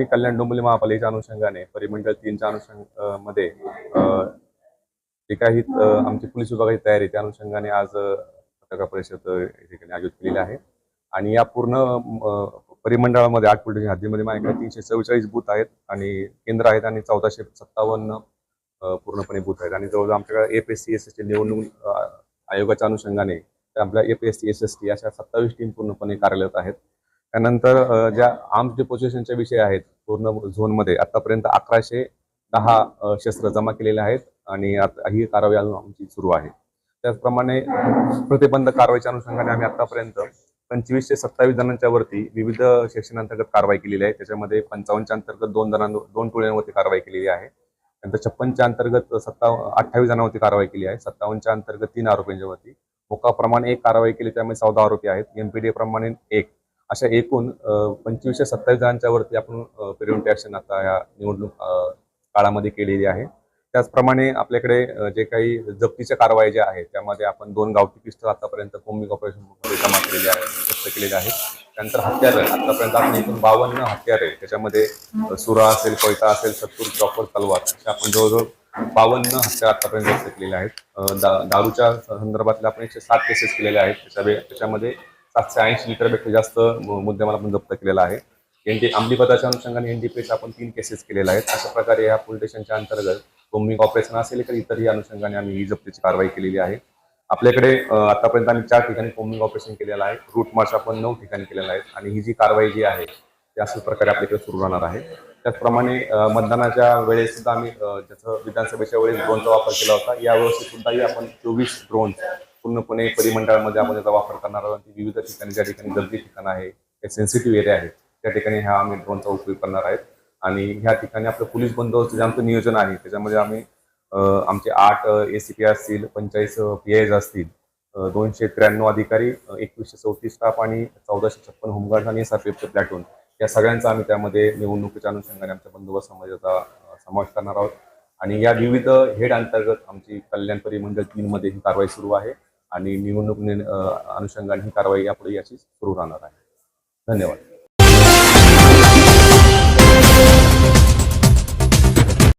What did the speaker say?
आम्ही कल्याण डोंबिवली महापालिकेच्या अनुषंगाने परिमंडळ तीनच्या अनुषंगमध्ये जे काही आमची पोलीस विभागाची तयारी त्या अनुषंगाने आज पत्रकार परिषद ठिकाणी आयोजित केलेली आहे. आणि या पूर्ण परिमंडळामध्ये आठ पोलीस हद्दीमध्ये माझ्याकडे तीनशे चव्वेचाळीस बूथ आहेत आणि केंद्र आहेत आणि चौदाशे सत्तावन्न पूर्णपणे बूथ आहेत. आणि जवळजवळ आमच्याकडे F S C S S T निवडणूक आयोगाच्या अनुषंगाने आपल्या F S C S S T अशा सत्तावीस टीम पूर्णपणे कार्यरत आहेत. त्यानंतर ज्या आर्म्स डिपोजिशनच्या विषय आहेत पूर्ण झोनमध्ये आतापर्यंत अकराशे दहा शस्त्र जमा केलेले आहेत आणि आता ही कारवाई अजून आमची सुरू आहे. त्याचप्रमाणे प्रतिबंध कारवाईच्या अनुषंगाने आम्ही आतापर्यंत पंचवीसशे सत्तावीस जणांच्या वरती विविध सेक्शनांतर्गत कारवाई केलेली आहे. त्याच्यामध्ये पंचावन्नच्या अंतर्गत दोन जणांवर दोन टोळ्यांवरती कारवाई केलेली आहे. नंतर छप्पनच्या अंतर्गत सत्ता अठ्ठावीस जणांवरती कारवाई केली आहे. सत्तावन्नच्या अंतर्गत तीन आरोपींच्यावरती मोकाप्रमाणे एक कारवाई केली त्यामध्ये चौदा आरोपी आहेत. एमपीडी प्रमाणे एक. अशा एकूण पंचवीसशे सत्तावीस जणांच्या वरती आपण प्रिव्हेंटिव्ह ॲक्शन आता या निवडणूक काळामध्ये केलेली आहे. त्याचप्रमाणे आपल्याकडे जे काही जप्तीच्या कारवाई ज्या आहेत त्यामध्ये आपण दोन गावठी पिस्टल आतापर्यंत कोमिक ऑपरेशनमध्ये जमा केलेले आहे जप्त केलेले आहेत. त्यानंतर हत्यारं आतापर्यंत आपण एकूण बावन्न हत्यारे त्याच्यामध्ये सुरा असेल कोयता असेल सत्तूर चॉपर तलवार अशा आपण जवळजवळ बावन्न हत्यार आतापर्यंत जप्त केलेले आहेत. दारूच्या संदर्भातले आपण एकशे सात केसेस केलेले आहेत. त्याच्या त्याच्यामध्ये सातशे ऐंशी लिटरपेक्षा जास्त मु- मुद्देमाल आपण जप्त केलेला आहे. एनडी अंमली पदाच्या अनुषंगाने एनडीपीचे आपण तीन केसेस केलेल्या आहेत. अशा प्रकारे या पोलीस स्टेशनच्या अंतर्गत बोम्बिंग ऑपरेशन असेल तर इतरही अनुषंगाने आम्ही ही जप्तीची कारवाई केलेली आहे. आपल्याकडे आतापर्यंत आम्ही चार ठिकाणी बोम्बिंग ऑपरेशन केलेलं आहे. रूट मार्च आपण नऊ ठिकाणी केलेला आहे आणि ही जी कारवाई जी आहे ती अशाच प्रकारे आपल्याकडे सुरू राहणार आहे. त्याचप्रमाणे मतदानाच्या वेळेस सुद्धा आम्ही ज्याचं विधानसभेच्या वेळेस ड्रोनचा वापर केला होता यावेळेस सुद्धाही आपण चोवीस ड्रोन पूर्णपणे परिमंडळामध्ये आपण त्याचा वापर करणार आहोत. आणि विविध ठिकाणी ज्या ठिकाणी गर्दी ठिकाणं आहे सेन्सिटिव्ह एरिया आहे त्या ठिकाणी ह्या आम्ही ड्रोनचा उपयोग करणार आहेत. आणि ह्या ठिकाणी आपलं पोलीस बंदोबस्त जे आमचं नियोजन आहे त्याच्यामध्ये आम्ही आमचे आठ ए सी पी असतील पंचेचाळीस पी आयज असतील दोनशे त्र्याण्णव अधिकारी एकवीसशे चौतीस स्टाफ आणि चौदाशे छप्पन होमगार्ड आणि एस आर पी एफचे प्लॅटून या सगळ्यांचा आम्ही त्यामध्ये निवडणुकीच्या अनुषंगाने आमच्या बंदोबस्तामध्ये याचा समावेश करणार आहोत. आणि या विविध हेड अंतर्गत आमची कल्याण परिमंडळ तीनमध्ये ही कारवाई सुरू आहे. आणि निवडणूक अनुषंगाने ही कारवाई यापुढे याची सुरू राहणार आहे. धन्यवाद.